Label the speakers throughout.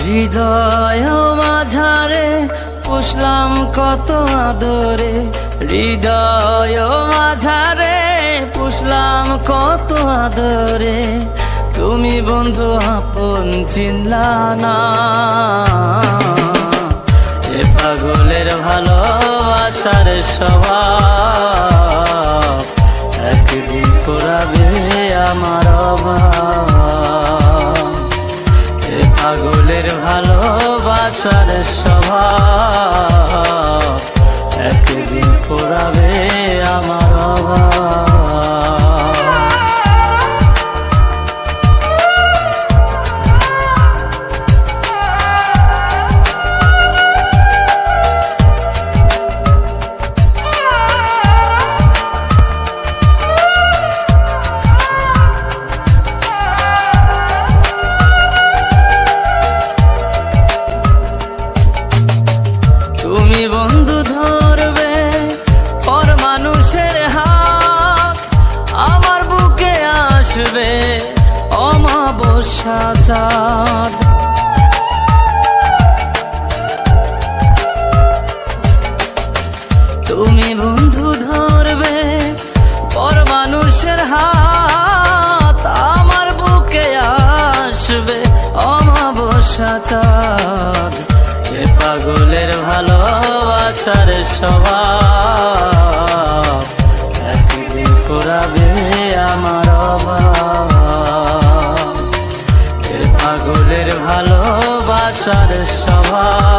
Speaker 1: হৃদয় মাঝারে পুষলাম কত আদরে। হৃদয় মাঝারে পুষলাম কত আদরে। তুমি বন্ধু আপন চিনলা না এ পাগলের ভালো ভালোবাসার স্বভাব। একদিন পুরাবে আমার অভাব। পাগলের ভালোবাসার স্বভাব। আসবে অমাবস্যা চাঁদ। তুমি বন্ধু ধরবে পর মানুষের হাত, আমার বুকে আসবে অমাবস্যা চাঁদ। এ পাগলের ভালোবাসার স্বভাব, একদিন পুরাবে আমার পাগলের ভালোবাসার স্বভাব?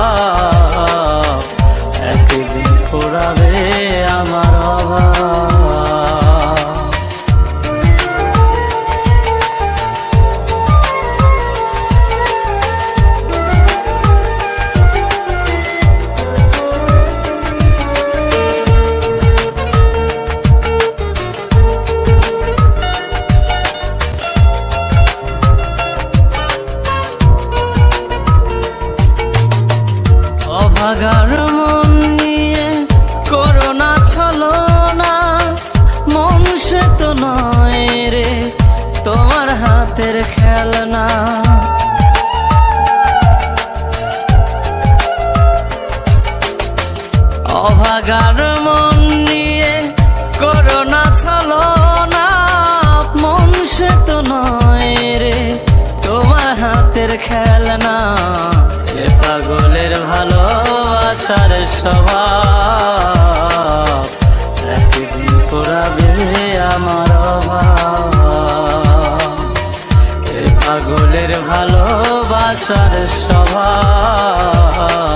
Speaker 1: অভাগার মন নিয়ে করোনা ছলো না। মন সে তো নয় রে, তোমার হাতের খেলনা। অভাগার মন খেলনা। এ পাগলের ভালোবাসার স্বভাব। একদিন পুরাবে আমার এ পাগলের ভালোবাসার স্বভাব।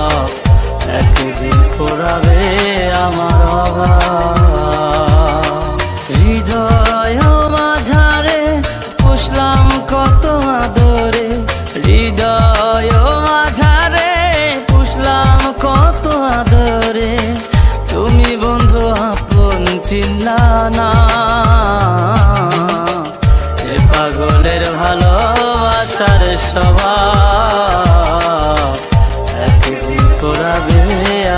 Speaker 1: চিনলা না এ পাগলের ভালোবাসার সবা একদিন করাবে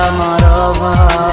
Speaker 1: আমার অভাব।